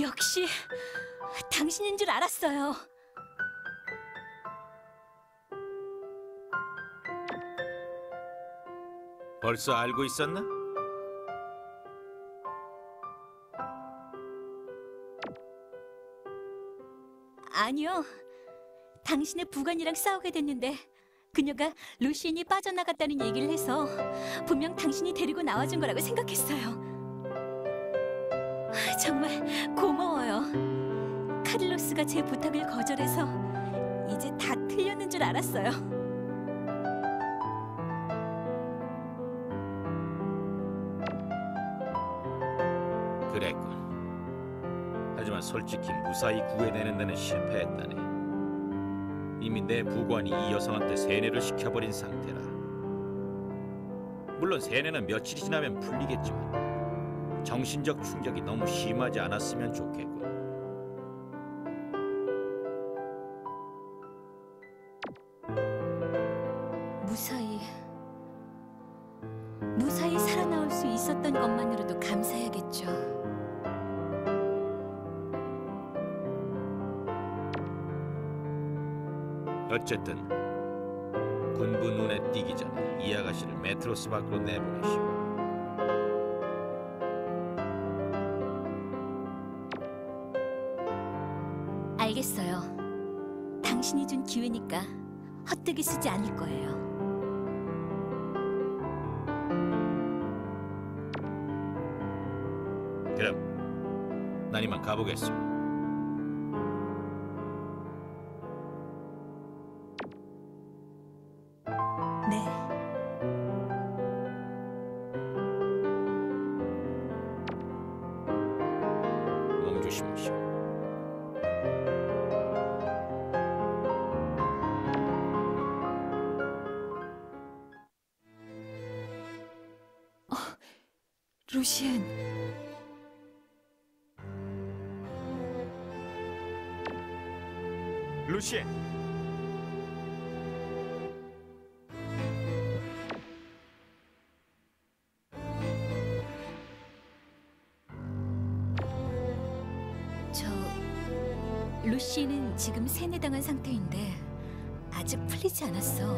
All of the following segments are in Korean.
역시 당신인 줄 알았어요. 벌써 알고 있었나? 아니요. 당신의 부관이랑 싸우게 됐는데 그녀가 루시인이 빠져나갔다는 얘기를 해서 분명 당신이 데리고 나와준 거라고 생각했어요. 정말. 카를로스가 제 부탁을 거절해서 이제 다 틀렸는 줄 알았어요. 그랬군. 하지만 솔직히 무사히 구해내는 데는 실패했다네. 이미 내 부관이 이 여성한테 세뇌를 시켜버린 상태라. 물론 세뇌는 며칠이 지나면 풀리겠지만 정신적 충격이 너무 심하지 않았으면 좋겠군. 있었던 것만으로도 감사해야겠죠. 어쨌든 군부 눈에 띄기 전에 이 아가씨를 메트로스 밖으로 내보내시오. 알겠어요. 당신이 준 기회니까 헛되게 쓰지 않을 거예요. 이만 가보겠소. 네. 몸 조심하시오. 루시엔. 루시엔 저 루시는 지금 세뇌당한 상태인데 아직 풀리지 않았어.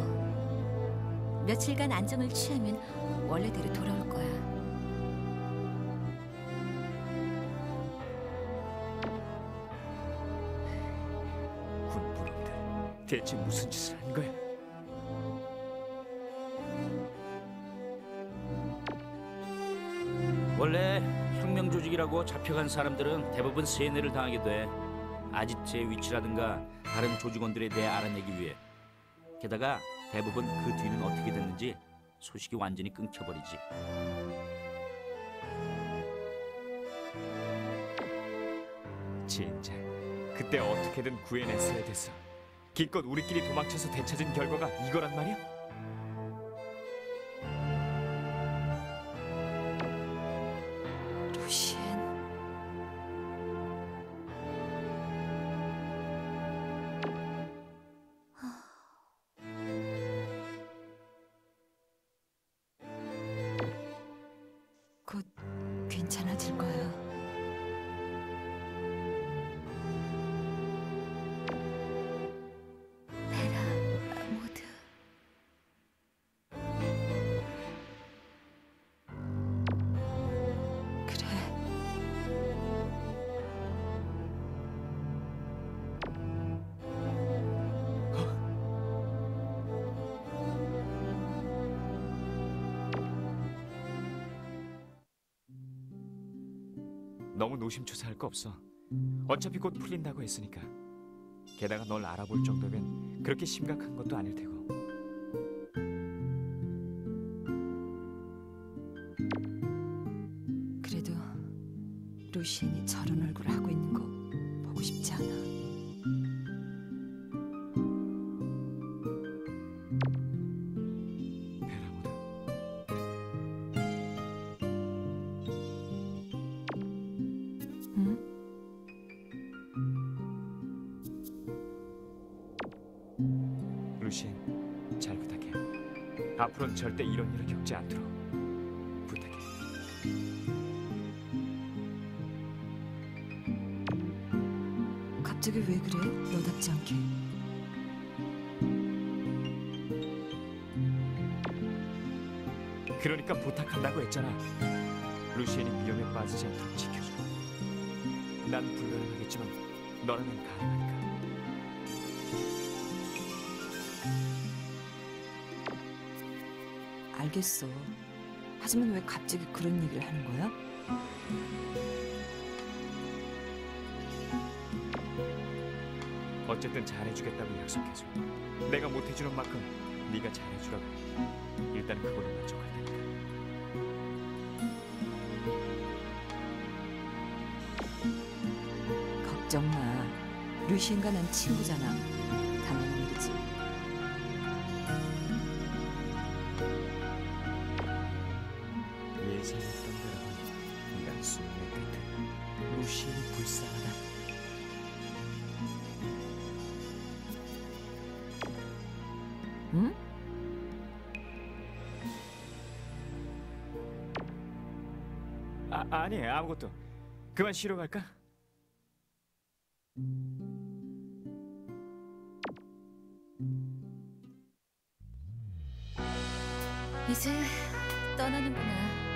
며칠간 안정을 취하면 원래대로 돌아올 거야. 대체 무슨 짓을 한 거야? 원래 혁명 조직이라고 잡혀간 사람들은 대부분 세뇌를 당하게 돼. 아지트의 위치라든가 다른 조직원들에 대해 알아내기 위해. 게다가 대부분 그 뒤는 어떻게 됐는지 소식이 완전히 끊겨버리지. 진짜 그때 어떻게든 구해냈어야 됐어. 기껏 우리끼리 도망쳐서 되찾은 결과가 이거란 말이야? 루시엔. 곧 괜찮아질 거야. 너무 노심초사할 거 없어. 어차피 곧 풀린다고 했으니까. 게다가 널 알아볼 정도면 그렇게 심각한 것도 아닐 테고. 그래도 루시엔이 저런 얼굴을 하고 있는 거 보고 싶지 않아. 앞으로는 절대 이런 일을 겪지 않도록 부탁해. 갑자기 왜 그래? 너답지 않게. 그러니까 부탁한다고 했잖아. 루시엔이 위험에 빠지지 않도록 지켜줘. 난 불가능하겠지만 너라면 가능하니까. 알겠어. 하지만 왜 갑자기 그런 얘기를 하는 거야? 어쨌든 잘해주겠다고 약속해줘. 내가 못해주는 만큼 네가 잘해주라고. 일단 그걸로 만족할 테니까. 걱정 마. 루시엔과 난 친구잖아. 예상했던 대로 난 수명의 끝에 루시엔이 불쌍하다. 응? 아 아니 아무것도. 그만 쉬러 갈까? 이제 떠나는구나.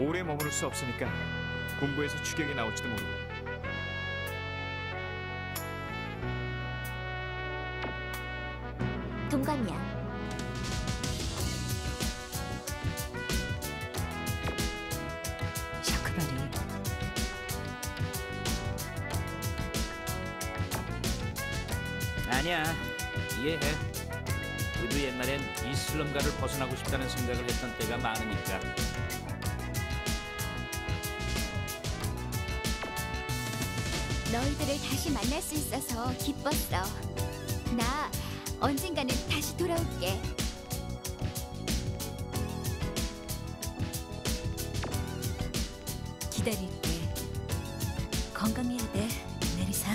오래 머무를 수 없으니까 군부에서 추격이 나올지도 모르고. 동감이야. 샤크바리. 아니야 이해해 우리도 옛날엔 이 슬럼가를 벗어나고 싶다는 생각을 했던 때가 많으니까 너희들을 다시 만날 수 있어서 기뻤어. 나 언젠가는 다시 돌아올게. 기다릴게. 건강해야 돼, 메리사.